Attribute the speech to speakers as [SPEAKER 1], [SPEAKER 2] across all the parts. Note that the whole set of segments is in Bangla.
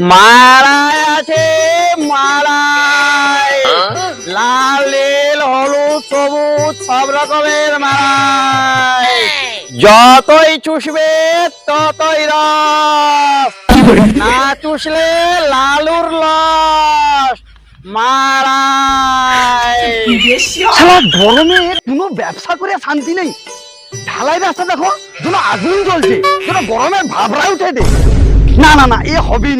[SPEAKER 1] মালায় আছে মালায় লাল নীল হলুদ সবুজ সব রকমের মালায় যতই চুষবে ততই রস। না চুষলে লালুর লস। মারায়।
[SPEAKER 2] সারা গরমে কোনো ব্যবসা করে শান্তি নেই। ঢালাই রাস্তা দেখো যেন আগুন জ্বলছে যেন গরমে ভাবরা উঠে দে না না না এ হবে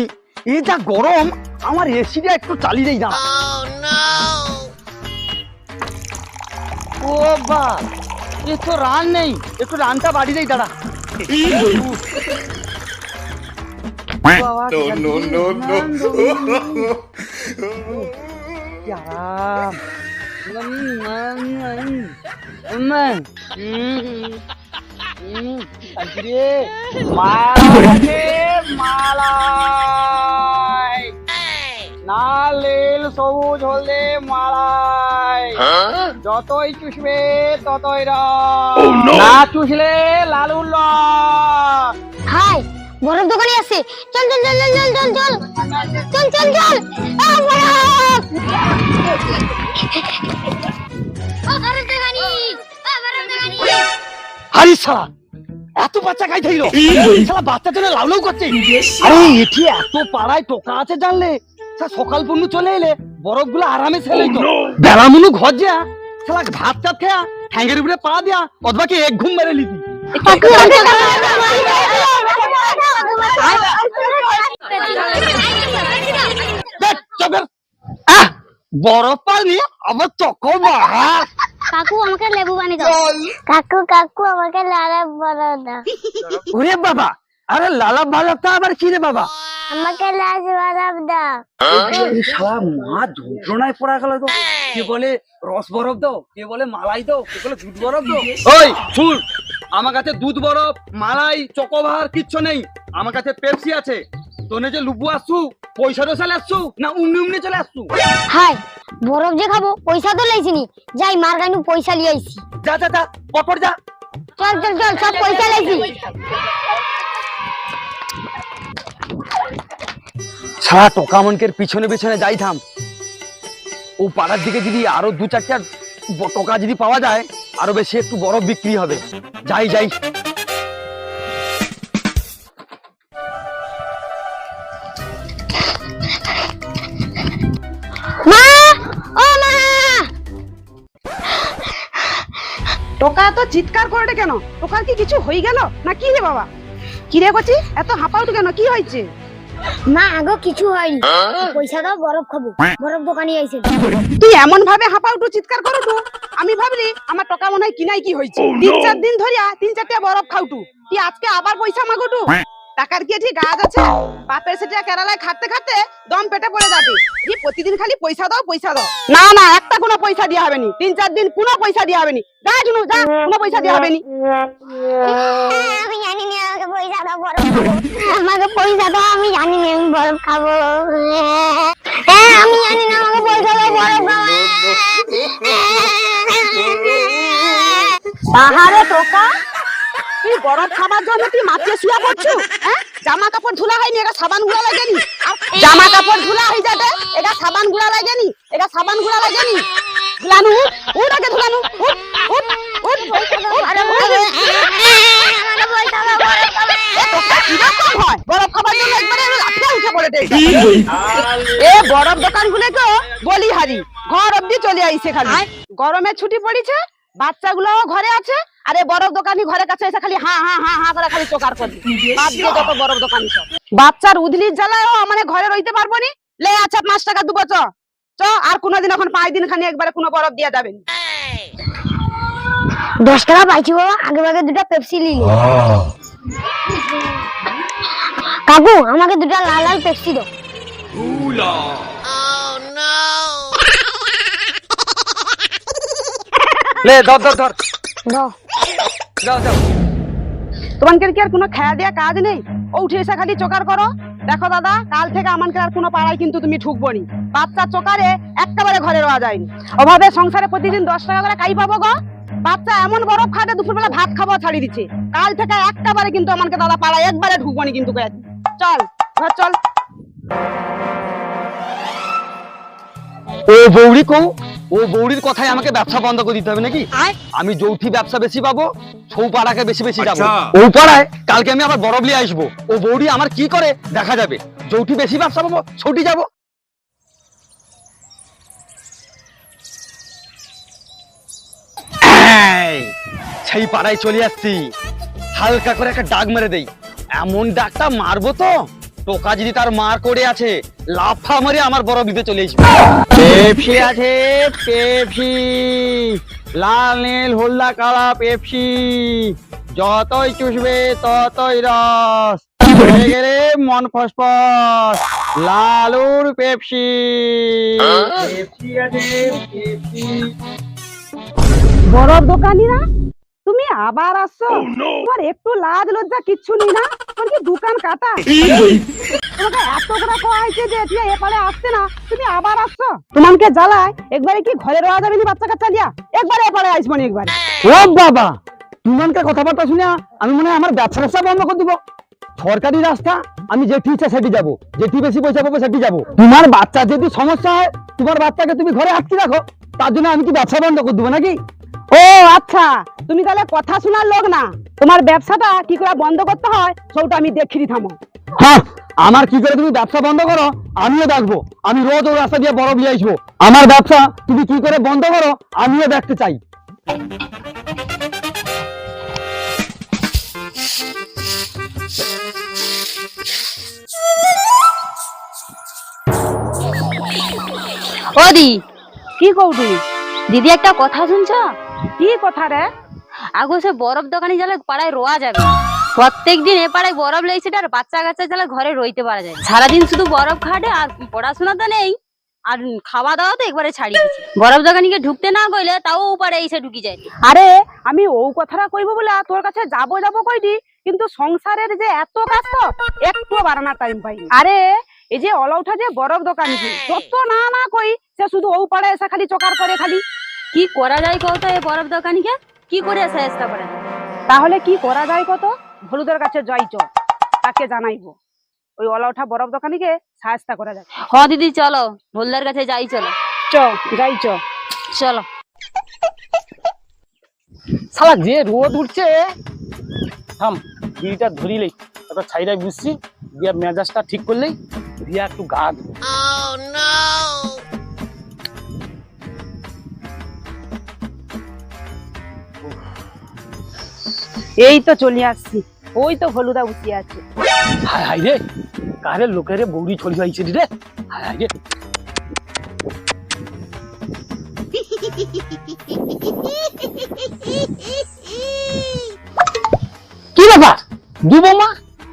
[SPEAKER 2] নি এ যা গরম আমার এসিটা একটু চালিয়ে দেই না ও বা এ তো রান নেই একটু রানটা বাড়ি দেই দাঁড়া বাবা,
[SPEAKER 1] মালায় লাল নীল সবুজ হলদে মালায়। যতই চুষবে ততই রস না চুষলে লালুর
[SPEAKER 3] হাই বরফ দোকানে আছে। চল চল চল চল চল চল। চল চল চল। আ, বরফ! দোকানি। বরফ দোকানি।
[SPEAKER 2] হারি শালা এত বাচ্চা খাই থাইলো শালা বাচ্চা জন্য লাউ লাউ করছে। আরে এটি এত পাড়ায় টোকা আছে জানলে? সকাল পর্যন্ত চলে এলে বরফগুলো আরামে ছেলে তো বেলা মুনু ঘর যা শালা ভাত টাত খেয়া ঠ্যাঙ্গের উপরে পা দিয়া অথবাকে এক ঘুম মেরে আহ! বরফ পানি আমার চোখ বাহার
[SPEAKER 3] কাকু আমাকে লেবু পানি দাও। কাকু কাকু আমাকে লালা বড় দাও।
[SPEAKER 2] ওরে বাবা আরে লালা আবার কি রে বাবা?
[SPEAKER 3] আমাকে লাজ বরফ দাও
[SPEAKER 2] এই শালা মা যন্ত্রণায় পড়া গেল তো। কে বলে রস বরফ দাও কে বলে মালাই দাও কে বলে দুধ বরফ দাও? ওই শুন আমার কাছে দুধ বরফ মালাই চকোভার কিচ্ছু নেই। আমার কাছে পেপসি আছে। তোনে যে লুবু আসছু পয়সা তো চলে আসছু না উমনি উমনি চলে আসছু
[SPEAKER 3] হাই বরফ যে খাব পয়সা তো লাইছিনি যাই মার গাইনু পয়সা লিয়ে আইছি।
[SPEAKER 2] যা যা যা পটপট যা।
[SPEAKER 3] চল চল চল সব পয়সা লাইছি।
[SPEAKER 2] সারা টোকা মনকের পিছনে পিছনে যাই থাম। ও পাড়ার দিকে যদি আরও দু চারটা টোকা যদি পাওয়া যায় আরও বেশি একটু বরফ বিক্রি হবে। যাই যাই।
[SPEAKER 4] টোকা এত চিৎকার করে কেন? টোকার কি কিছু হয়ে গেল? না কি রে বাবা? কি রে করছি এত হাঁপাও কেন? কি হয়েছে?
[SPEAKER 3] না আগো কিছু হয়নি। পয়সা দাও বরফ খাব। বরফ দোকানে আইছে।
[SPEAKER 4] তুই এমন ভাবে হাঁপাউটু চিৎকার করো তো? আমি ভাবলি আমার টাকা মনে হয় কিনাই কি হয়েছে। তিন চার দিন ধরিয়া তিন চারটা বরফ খাউটু তুই আজকে আবার পয়সা মাগুটু টাকার কি ঠিক গাছ আছে বাপের সেটা কেরালায় খাটতে খাটতে দম পেটে পড়ে যাবে এই প্রতিদিন খালি পয়সা দাও পয়সা দাও না না একটা কোনো পয়সা দেওয়া হবে নি তিন চার দিন কোনো পয়সা দেওয়া হবে নি যা জুনু যা কোনো পয়সা দেওয়া হবে নি
[SPEAKER 3] আমি জানি না আমাকে পয়সা দাও খাব আমাকে পয়সা দাও আমি জানি না আমি বরফ খাব হ্যাঁ আমি জানি না আমাকে পয়সা দাও বরফ খাব
[SPEAKER 4] আহারে টোকা তুই বরফ খাবার জন্য তুই মাটিয়ে শুয়া পড়ছু? হ্যাঁ? জামা কাপড় ধুলা হয়নি এটা সাবানগুলা লাগেনি? জামা কাপড় ধুলা হয়ে যাবে এটা সাবানগুলা লাগেনি এটা সাবানগুলা লাগেনি। ধুলানু উঠ, আগে ধুলানু উঠ উঠ উঠ
[SPEAKER 3] বরফ
[SPEAKER 4] কীরকম হয়? খাবার জন্য একবারে লাফিয়ে উঠে পড়ে এ বরফ দোকানগুলো তো বলি হারি ঘর অব্দি চলে আইছে খালি। গরমে ছুটি পড়েছে? বাচ্চাগুলো ঘরে আছে আরে বরফ দোকানি ঘরের কাছে এসে খালি হা হা হা হা করে খালি চোকার করে। বাদ দিয়ে যত বরফ দোকানি সব। বাচ্চার উদলির জ্বালায় ও মানে ঘরে রইতে পারব নি? লে আচ্ছা পাঁচ টাকা দুবো চ। চ আর কোনোদিন এখন পাঁচ দিন খানি একবারে কোনো বরফ দিয়ে যাবেন
[SPEAKER 3] দশ টাকা পাইছি বাবা আগে ভাগে দুটো পেপসি নিলি কাকু আমাকে দুটা লাল লাল পেপসি দাও।
[SPEAKER 2] লে ধর ধর ধর। যাও যাও।
[SPEAKER 4] তোমাদের কি আর কোনো খেয়া দেয়া কাজ নেই? ও উঠে এসে খালি চোকার করো। দেখো দাদা কাল থেকে আমাকে আর কোনো পাড়ায় কিন্তু তুমি ঢুকবো নি। বাচ্চা চোকারে একেবারে ঘরে রওয়া যায়নি। অভাবে সংসারে প্রতিদিন দশ টাকা করে কাই পাবো গো? বাচ্চা এমন বরফ খাটে দুপুরবেলা ভাত খাব ছাড়ি দিচ্ছে। কাল থেকে একটাবারে কিন্তু আমাকে দাদা পাড়ায় একবারে ঢুকবো নি কিন্তু চল ঘর চল।
[SPEAKER 2] ও বৌরি কৌ ও বৌরির কথাই আমাকে ব্যবসা বন্ধ করে দিতে হবে নাকি? আমি যৌথি ব্যবসা বেশি পাবো ছৌ পাড়াকে বেশি বেশি যাব। ও পাড়ায় কালকে আমি আবার নিয়ে আসব। ও বৌরি আমার কি করে দেখা যাবে? যৌথি বেশি ব্যবসা পাবো ছৌটি যাব। এই, সেই পাড়ায় চলে আসছি। হালকা করে একটা ডাক মেরে দেই। এমন ডাকটা মারবো তো? টোকা যদি তার মার করে আছে লাফা মারে আমার বরফ দিতে চলে আসবে।
[SPEAKER 1] পেপসি। আছে পেপসি লাল নীল হলদা কালা পেপসি। যতই চুষবে ততই রস। হয়ে গেলে মন ফসফস। লালুর পেপসি। পেপসি আছে পেপসি।
[SPEAKER 4] বরফ দোকানিরা তুমি আবার আসছো তোমার একটু লাজ লজ্জা কিচ্ছু নেই না? তোমার কি দোকান কাটা। তোমাকে এত করে কোয়া হয়েছে যে তুই এপারে আসছে না তুমি আবার আসছো। তোমাকে জ্বালায় একবারে কি ঘরে রওয়া যাবে নি বাচ্চা কাচ্চা দিয়া? একবারে এপারে আসব নি একবারে।
[SPEAKER 2] ও বাবা তুমানকার কথাবার্তা শুনে আমি মনে হয় আমার ব্যবসা ব্যবসা বন্ধ করে দিব। সরকারি রাস্তা আমি যেটি ইচ্ছা সেটি যাব। যেটি বেশি পয়সা পাবো সেটি যাব। তোমার বাচ্চা যদি সমস্যা হয় তোমার বাচ্চাকে তুমি ঘরে আটকে রাখো তার জন্য আমি কি ব্যবসা বন্ধ করে দেবো নাকি?
[SPEAKER 4] ও আচ্ছা। তুমি তাহলে কথা শোনার লোক না। তোমার ব্যবসাটা কি করে বন্ধ করতে হয় সবটা আমি দেখিয়ে থামো।
[SPEAKER 2] হ্যাঁ আমার কি করে তুমি ব্যবসা বন্ধ করো আমিও দেখব। আমি রোজ ওই রাস্তা দিয়ে বরফ নিয়ে আসব। আমার ব্যবসা তুমি কি করে বন্ধ করো আমিও দেখতে চাই।
[SPEAKER 5] ওদি
[SPEAKER 4] কি কৌটু
[SPEAKER 5] দিদি একটা কথা শুনছ?
[SPEAKER 4] কি কথা রে?
[SPEAKER 5] আগো সে বরফ দোকানে গেলে পাড়ায় রোয়া যাবে। প্রত্যেক দিন এ পাড়ায় বরফ লেগেছে আর বাচ্চা কাচ্চা গেলে ঘরে রইতে পারা যায়। সারাদিন শুধু বরফ খাটে আর পড়াশোনা তো নেই আর খাওয়া দাওয়া তো একবারে ছাড়ি বরফ দোকানিকে ঢুকতে না কইলে তাও পারে এসে ঢুকি যায়।
[SPEAKER 4] আরে আমি ও কথাটা কইব বলে তোর কাছে যাব যাব কইদি কিন্তু সংসারের যে এত কাজ তো একটু বাড়ানোর টাইম পাই আরে এই যে অলৌঠা যে বরফ দোকান যত না না কই সে শুধু ও পাড়ে এসে খালি চকার করে খালি।
[SPEAKER 5] কি করা যায় কত এই বরফ দোকানিকে? কি করে চেষ্টা করে
[SPEAKER 4] তাহলে কি করা যায় কত হলুদের কাছে যাই চ তাকে জানাইবো। ওই অলৌঠা বরফ দোকানিকে সাহায্য করা যায়
[SPEAKER 5] হ দিদি চলো। ভোলদার কাছে যাই চলো।
[SPEAKER 4] চ যাই চ।
[SPEAKER 5] চলো।
[SPEAKER 6] শালা যে রোদ উঠছে থাম বিড়িটা ধরিলেই একটা ছাইরাই বুঝছি দিয়া মেজাজটা ঠিক করলেই দিয়া একটু গা ধুবো।
[SPEAKER 4] এই তো চলে আসছি। ওই তো হলুদা বসিয়ে আছে।
[SPEAKER 6] হায় হায় রে কারে লোকেরে বৌড়ি ছড়ি হয়েছে রে? হায় হায় রে। কি ব্যাপার? দুবো মা?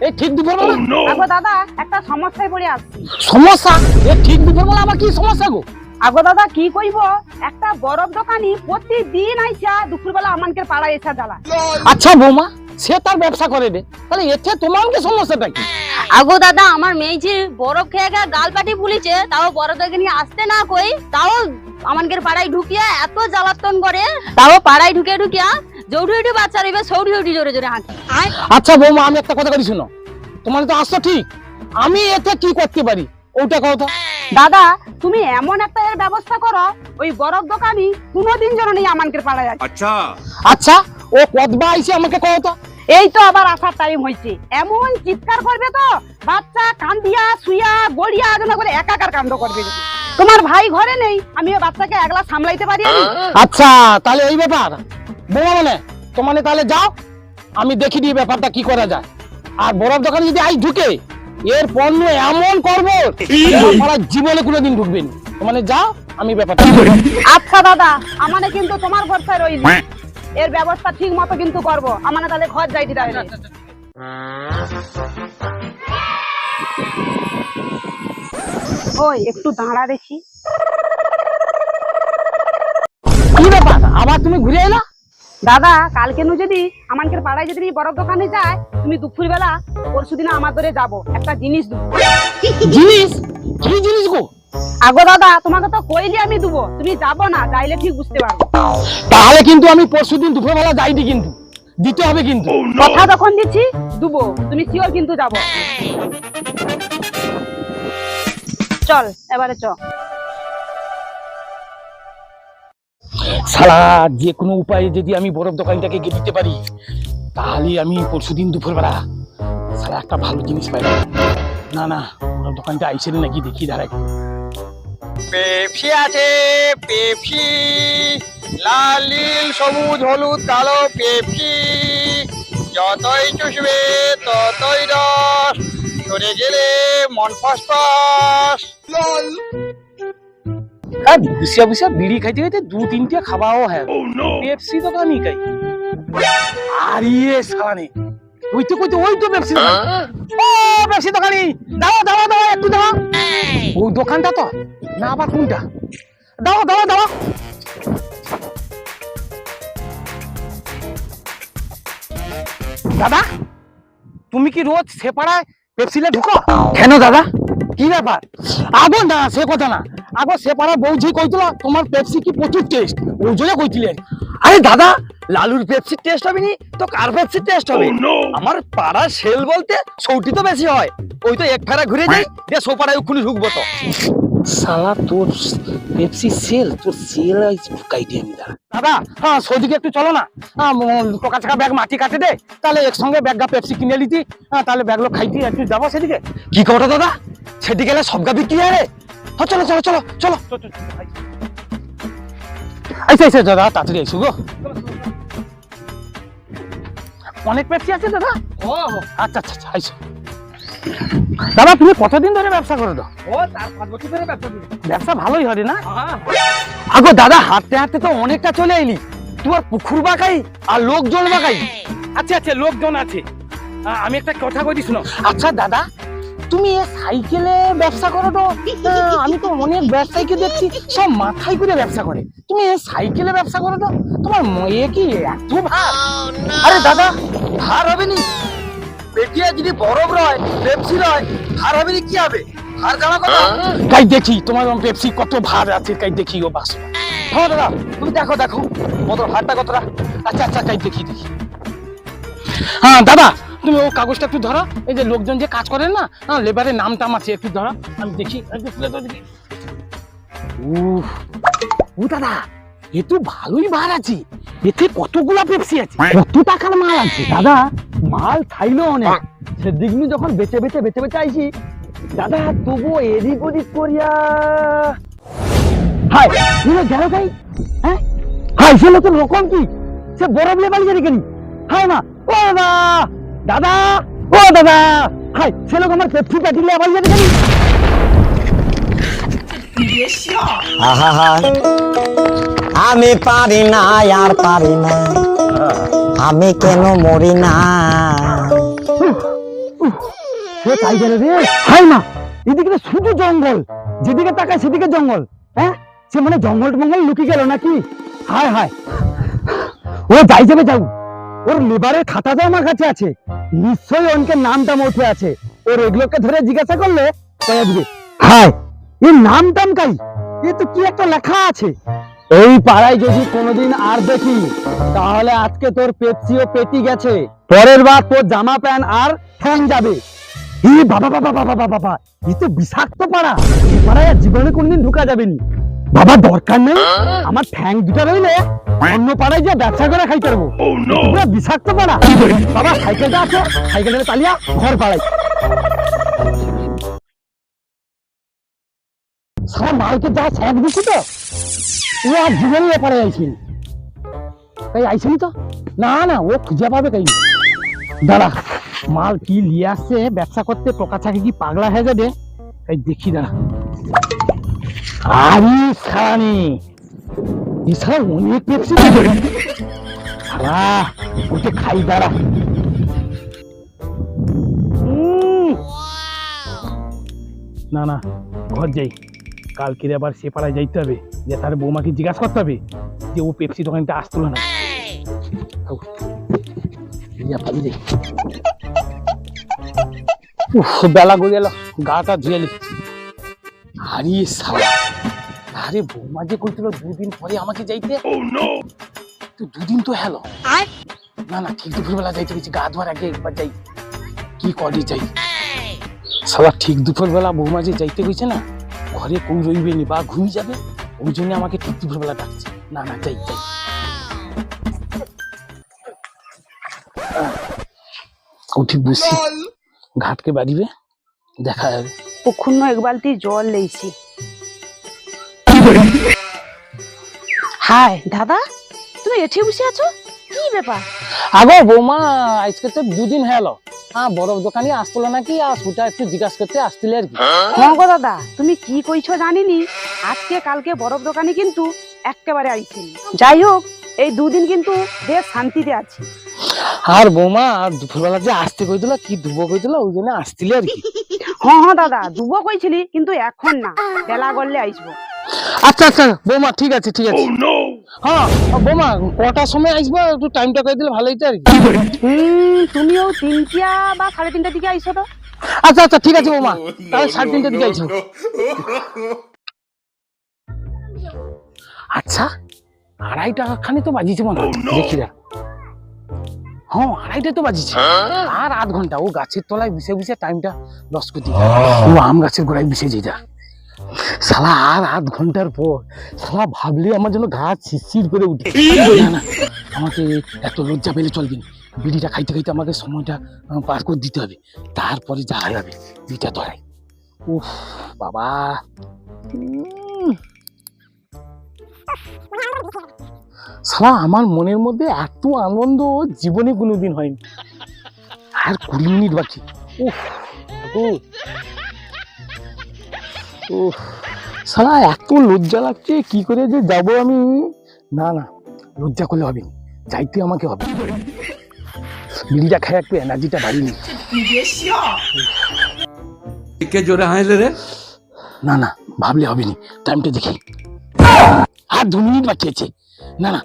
[SPEAKER 6] এই ঠিক দুপুর বেলা
[SPEAKER 4] দাদা একটা সমস্যায় পড়ে আসছি
[SPEAKER 6] সমস্যা? এ ঠিক দুপুর বেলা আমার কি সমস্যা গো?
[SPEAKER 4] আগো দাদা কি কইব? একটা বরফ দোকানি প্রতিদিন আইসা দুপুরবেলা আমানকে পাড়ায় এসা জ্বালা
[SPEAKER 6] আচ্ছা বৌমা সে তার ব্যবসা করে রে। তাহলে এতে তোমার কি সমস্যাটা কি?
[SPEAKER 5] আগো দাদা আমার মেয়ে যে বরফ খেয়ে খেয়ে গাল পাটি ফুলিছে তাও বরফ দোকানি আসতে না কই তাও আমানকে পাড়ায় ঢুকিয়া এত জ্বালাতন করে তাও পাড়ায় ঢুকে ঢুকিয়া জৌঠি উঠি বাচ্চা রইবে সৌঠি উঠি জোরে জোরে হাঁকে
[SPEAKER 6] আচ্ছা বৌমা আমি একটা কথা করি শুনো। তোমার তো আসছো ঠিক। আমি এতে কি করতে পারি? ওটা কথা
[SPEAKER 4] দাদা তুমি এমন একটা এর ব্যবস্থা করো ওই বরফ দোকানি কোনোদিন যেন নেই আমানকে পাড়ায় আসে
[SPEAKER 6] আচ্ছা। আচ্ছা ও কদবা আইসে আমাকে কও তো।
[SPEAKER 4] এই তো আবার আসার টাইম হয়েছে এমন চিৎকার করবে তো বাচ্চা কান্দিয়া শুইয়া গড়িয়া যেন করে একাকার কাণ্ড করবে। তোমার ভাই ঘরে নেই আমি ওই বাচ্চাকে একলা সামলাইতে পারি?
[SPEAKER 6] আচ্ছা তাহলে এই ব্যাপার। বৌমা মানে তোমার তাহলে যাও আমি দেখি দিই ব্যাপারটা কি করা যায়। আর বরফ দোকানে যদি আই ঢুকে এর পণ্য এমন করব আপনারা জীবনে কোনোদিন ঢুকবেন। মানে যাও আমি ব্যাপারটা
[SPEAKER 4] আচ্ছা দাদা আমানে কিন্তু তোমার ভরসায় রইল। এর ব্যবস্থা ঠিক মতো কিন্তু করব। আমানে তাহলে ঘর যাইতে তাহলে ওই একটু দাঁড়া দেখি।
[SPEAKER 6] কি ব্যাপার? আবার তুমি ঘুরে এলা?
[SPEAKER 4] দাদা কালকে নু যদি আমাকে পাড়ায় যদি বরফ দোকানে যায় তুমি দুপুর বেলা পরশু দিন আমার ধরে যাব। একটা জিনিস দেবো।
[SPEAKER 6] জিনিস? কি জিনিস গো?
[SPEAKER 4] আগো দাদা তোমাকে তো কইলে আমি দেবো। তুমি যাব না যাইলে ঠিক বুঝতে পারব।
[SPEAKER 6] তাহলে কিন্তু আমি পরশু দিন দুপুরবেলা যাইনি কিন্তু। দিতে হবে কিন্তু।
[SPEAKER 4] কথা তখন দিচ্ছি দুবো। তুমি শিওর কিন্তু যাব। চল এবারে চ।
[SPEAKER 6] শালা যে কোনো উপায়ে যদি আমি বরফ দোকানটাকে গিয়ে দিতে পারি তাহলে আমি পরশুদিন দুপুরবেলা শালা একটা ভালো জিনিস পাই না না বরফ দোকানটা আইসে নাকি দেখি দাঁড়াই।
[SPEAKER 1] পেপসি আছে পেপসি। লাল নীল সবুজ হলুদ কালো পেপসি। যতই চুষবে ততই রস। সরে গেলে মন ফসফস।
[SPEAKER 6] আর বুসিয়া বুসিয়া বিড়ি খাইতে খাইতে দু তিনটে খাওয়াও হ্যাঁ। পেপসি দোকানই খাই। আর ইয়ে সালানি ওই তো কইতে ওই তো পেপসি দোকান। ও পেপসি দোকানি। দাও দাও দাও একটু দাও। ওই দোকানটা তো। না আবার কোনটা? দাও দাও দাও। দাদা তুমি কি রোজ সেপাড়ায় পেপসিলে ঢুকো? কেন দাদা? কি ব্যাপার? আগো না সে কথা না। আগো সে পাড়া বৌঝি কইছিল তোমার পেপসি কি প্রচুর টেস্ট ওই জন্য কইছিলেন
[SPEAKER 2] আরে দাদা লালুর পেপসির টেস্ট হবে নি তো কার পেপসির টেস্ট হবে? আমার পাড়ার সেল বলতে সৌটি তো বেশি হয়। ওই তো এক ফেরা ঘুরে যাই দিয়ে সোপাড়ায় ওখানে ঢুকবো তো।
[SPEAKER 6] সালা তোর পেপসি সেল তোর সেল ঢুকাই দিয়ে আমি দাঁড়া দাদা হ্যাঁ সৌদিকে একটু চলো না। হ্যাঁ টোকা চাকা ব্যাগ মাটি কাটে দে। তাহলে একসঙ্গে ব্যাগটা পেপসি কিনে লিতি হ্যাঁ তাহলে ব্যাগগুলো খাইতি একটু যাব সেদিকে।
[SPEAKER 2] কি কথা দাদা? সেটি গেলে সব গা বিক্রি হয় রে।
[SPEAKER 6] হ্যাঁ চলো চলো চলো চলো। আইসা আইসা দাদা তাড়াতাড়ি আইসো গো। অনেক পেপসি আছে দাদা?
[SPEAKER 2] ও
[SPEAKER 6] আচ্ছা আচ্ছা আচ্ছা আইসো। দাদা তুমি কতদিন ধরে ব্যবসা করো
[SPEAKER 2] ও চার পাঁচ বছর ধরে ব্যবসা করি।
[SPEAKER 6] ব্যবসা ভালোই হয় না?
[SPEAKER 2] আগো দাদা হাঁটতে হাঁটতে তো অনেকটা চলে এলি। তোমার পুকুর বাঁকাই আর লোকজন বাঁকাই।
[SPEAKER 6] আচ্ছা আচ্ছা লোকজন আছে। আমি একটা কথা কই শুনো। আচ্ছা দাদা তুমি এ সাইকেলে ব্যবসা করো তো? আমি তো অনেক ব্যবসায়ীকে দেখছি সব মাথায় করে ব্যবসা করে। তুমি এ সাইকেলে ব্যবসা করো তো? তোমার ময়ে কি এত ভার?
[SPEAKER 2] আরে দাদা ভার হবে নি। পেটিয়া যদি বরফ রয় পেপসি রয় হার হবে নি কি হবে? হার জানা কথা?
[SPEAKER 6] কাই দেখি তোমার পেপসি কত ভার আছে কাই দেখি ও বাস।
[SPEAKER 2] হ্যাঁ দাদা তুমি দেখো দেখো। কত হারটা কতটা?
[SPEAKER 6] আচ্ছা আচ্ছা কাই দেখি দেখি। হ্যাঁ দাদা তুমি ও কাগজটা একটু ধরো। এই যে লোকজন যে কাজ করেন না লেবারের নাম টাম আছে একটু ধরো। আমি দেখি ও দাদা, এ তো ভালোই আছে। এতে পেপসি আছে? কত টাকার মাল আছে?
[SPEAKER 2] দাদা, মাল অনেক। সেদিক যখন বেচে বেচে বেচে বেচে আইছি, দাদা, তবুও এদিক ওদিক করিয়া হাই গেল তাই হ্যাঁ? হাই, সে লোকের রকম কি? সে বরফ জানি না ও দাদা ও দাদা হাই সে লোক আমার পেপসি প্যাটি লেবালি জানি কেন
[SPEAKER 7] আমি পারি না আর পারি না। আমি কেন মরি না?
[SPEAKER 2] সে তাই গেলে রে হাই মা এদিকে শুধু জঙ্গল যেদিকে তাকায় সেদিকে জঙ্গল হ্যাঁ? সে মানে জঙ্গল টঙ্গল লুকিয়ে গেল নাকি? হায় হায় ও যাই যাবে যাও ওর লেবারের খাতাটা আমার কাছে আছে। নিশ্চয়ই অনেকের নামটা উঠে আছে। ওর এগুলোকে ধরে জিজ্ঞাসা করলে কয়ে দিবে হায়! এর নাম টাম কাই? এ তো কি একটা লেখা আছে। এই পাড়ায় যদি কোনোদিন আর দেখি তাহলে আজকে তোর পেপসিও পেটি গেছে। পরের বার তোর জামা প্যান্ট আর ঠ্যাং যাবে। ই বাবা বাবা বাবা বাবা বাবা এই তো বিষাক্ত পাড়া। এই পাড়ায় জীবনে কোনোদিন ঢুকা যাবে নি বাবা দরকার নেই? আমার ঠ্যাং দুটা রইলে অন্য পাড়ায় যে ব্যবসা করে খাইতে পারব। পুরো বিষাক্ত পাড়া। বাবা সাইকেলটা আছে সাইকেলটা চালিয়া ঘর পাড়াই সারা মালকে যা স্যাক দিচ্ছি তো ও আর জীবনে এপারে আইছিল তাই আইসিনি তো? না না ও খুঁজে পাবে তাই। দাঁড়া মাল কি নিয়ে আসছে ব্যবসা করতে পোকা চাকে কি পাগলা হয়ে যাবে? তাই দেখি দাঁড়া। আরে সারানি এছাড়া অনেক পেপসি সারা ওকে খাই, দাঁড়া। উম। না না, ঘর যাই। কালকে আবার সে পাড়ায় যাইতে হবে। যে তার বৌমাকে জিজ্ঞাসা করতে হবে যে ও পেপসি দোকানটা আসতো না। বেলা গড়ে এলো। গাটা ধুয়ে আরে সালা। আরে বৌমা যে কইছিল দুদিন পরে আমাকে যাইতে? তো দুদিন তো হেলো। না না ঠিক দুপুরবেলা যাইতে গেছি গা ধোয়ার আগে একবার যাই। কি করি যাই? সালা ঠিক দুপুরবেলা বৌমা যে যাইতে গেছে না
[SPEAKER 6] ঘরে কেউ রইবে নি বা ঘুমিয়ে যাবে ওই জন্য আমাকে ঠিক দুপুরবেলা ডাকছে। না না যাই যাই। উঠি বসি। ঘাটকে বাড়িবে দেখা যাবে
[SPEAKER 4] কখনো এক বালতি জল লেইছি। হাই। দাদা তুমি এঠে বসে আছো? কি ব্যাপার?
[SPEAKER 6] আগো বৌমা আজকে তো দুদিন গেল হ্যাঁ বরফ দোকানে আসছিল নাকি? আর ওটা একটু জিজ্ঞাসা করতে আসছিলে আর কি।
[SPEAKER 4] হ্যাঁ গো দাদা তুমি কি কইছো জানিনি? আজকে কালকে বরফ দোকানে কিন্তু একেবারে আইছি যাই হোক এই দুদিন কিন্তু বেশ শান্তিতে আছি।
[SPEAKER 6] আর বৌমা আর দুপুরবেলা যে আসতে কইছিল কি দুবো কইছিল ওই জন্য আসছিলে আর কি।
[SPEAKER 4] হ্যাঁ হ্যাঁ দাদা দুবো কইছিলি কিন্তু এখন না। বেলা গড়লে আইসবো।
[SPEAKER 6] আচ্ছা আচ্ছা বৌমা ঠিক আছে ঠিক আছে। হ্যাঁ বৌমা কটার সময় আসব? একটু টাইমটা কয়ে দিলে ভালো হইতো আর কি।
[SPEAKER 4] তুমিও তিনটা বা সাড়ে তিনটার দিকে আইসো তো।
[SPEAKER 6] আচ্ছা আচ্ছা ঠিক আছে বৌমা। তাহলে সাড়ে তিনটার দিকে আইসো। আচ্ছা আড়াই টাকা খানি তো বাজিছে মনে হয়। দেখি না হ্যাঁ আড়াইটা তো বাজিছে আর আধ ঘণ্টা ও গাছের তলায় বসে বসে টাইমটা লস করে দিই ও আম গাছের গোড়ায় বসে যেই শালা আর আধ ঘণ্টার পর শালা ভাবলে আমার জন্য ঘা শিরশির করে উঠে। না, আমাকে এত লজ্জা পেলে চলবে না। বিড়িটা খাইতে খাইতে আমাকে সময়টা পার করে দিতে হবে। তারপরে যা যাবে বিটা ধরাই। উফ বাবা। সালা আমার মনের মধ্যে এত আনন্দ জীবনে কোনোদিন হয়নি। আর কুড়ি মিনিট বাকি। উফ উফ শালা এত লজ্জা লাগছে কি করে যে যাব আমি? না না লজ্জা করলে হবে না যাইতে আমাকে হবে। বিড়িটা খেয়ে একটু এনার্জিটা বাড়িয়ে নি
[SPEAKER 8] কে জোরে হাসলে রে?
[SPEAKER 6] না না ভাবলে হবে না টাইমটা দেখি। আর দু মিনিট বাকি আছে। না না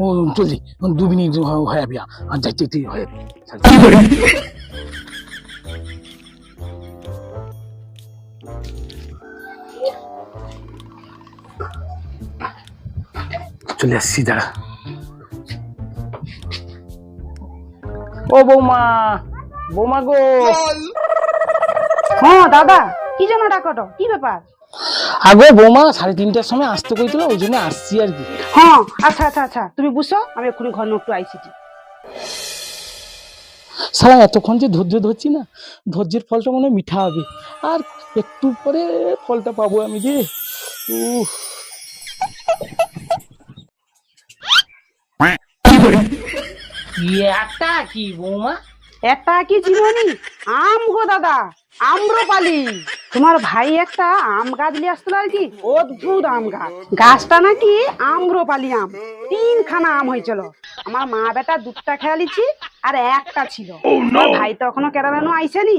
[SPEAKER 6] ও জলদি দু মিনিট হয়ে যাবে আর যাইতে হয়ে যাবে। চলে আসছি দাঁড়া। ও বৌমা বৌমা গো।
[SPEAKER 4] হ্যাঁ দাদা কি জন্য ডাকটো কি ব্যাপার?
[SPEAKER 6] আগে বৌমা সাড়ে তিনটার সময় আসতে কইছিল ওই জন্য আসছি আর কি।
[SPEAKER 4] হ্যাঁ আচ্ছা আচ্ছা আচ্ছা তুমি বুঝছ? আমি এক্ষুনি ঘর একটু আইসি
[SPEAKER 6] সারা এতক্ষণ যে ধৈর্য ধরছি না ধৈর্যের ফলটা মনে হয় মিঠা হবে। আর একটু পরে ফলটা পাবো আমি যে। উফ। একটা কি বৌমা?
[SPEAKER 4] একটা কি জীবনী? আম গো দাদা আম্রপালি। তোমার ভাই একটা আম গাছ নিয়ে আসছিল আর কি অদ্ভুত আম গাছ। গাছটা নাকি আম্রপালি আম তিনখানা আম হয়েছিল। আমার মা বেটা দুধটা খেয়ালিছি আর একটা ছিল। তোমার ভাই তো এখনও কেরালানো আইসেনি।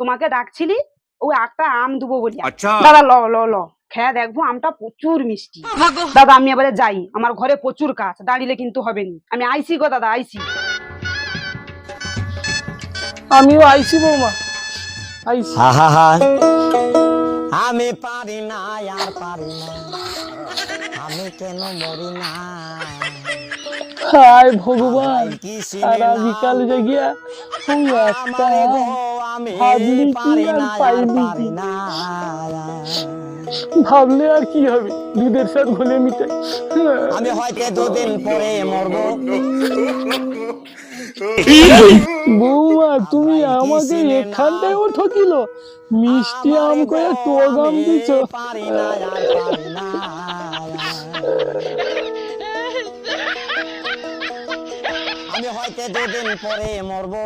[SPEAKER 4] তোমাকে ডাকছিলি ও একটা আম দুবো বলি
[SPEAKER 8] আচ্ছা।
[SPEAKER 4] দাদা ল ল ল। খেয়ে দেখব আমটা প্রচুর মিষ্টি। দাদা আমি এবারে যাই। আমার ঘরে প্রচুর কাজ দাঁড়িলে কিন্তু হবে নি। আমি আইসি গো দাদা আইসি।
[SPEAKER 6] আমিও আইছি বৌমা আইছি
[SPEAKER 7] আমি পারি না আর পারি না। আমি কেন মরি না
[SPEAKER 6] হায় ভগবান সারা বিকাল জাগিয়া ওই একটা
[SPEAKER 7] আমি
[SPEAKER 6] ভাবলি
[SPEAKER 7] পারি
[SPEAKER 6] আর
[SPEAKER 7] না
[SPEAKER 6] পাইলি
[SPEAKER 7] পারি না
[SPEAKER 6] ভাবলে আর কি হবে? দুধের সাথে ঘলে মিটাই
[SPEAKER 7] আমি হয়তো দুদিন পরে মরবো।
[SPEAKER 6] বৌমা তুমি আমাকে এখানটায় ও ঠকিল মিষ্টি আম করে টক আম দিছ।
[SPEAKER 7] আর পারি না। আমি হয়তো দুদিন পরে মরবো।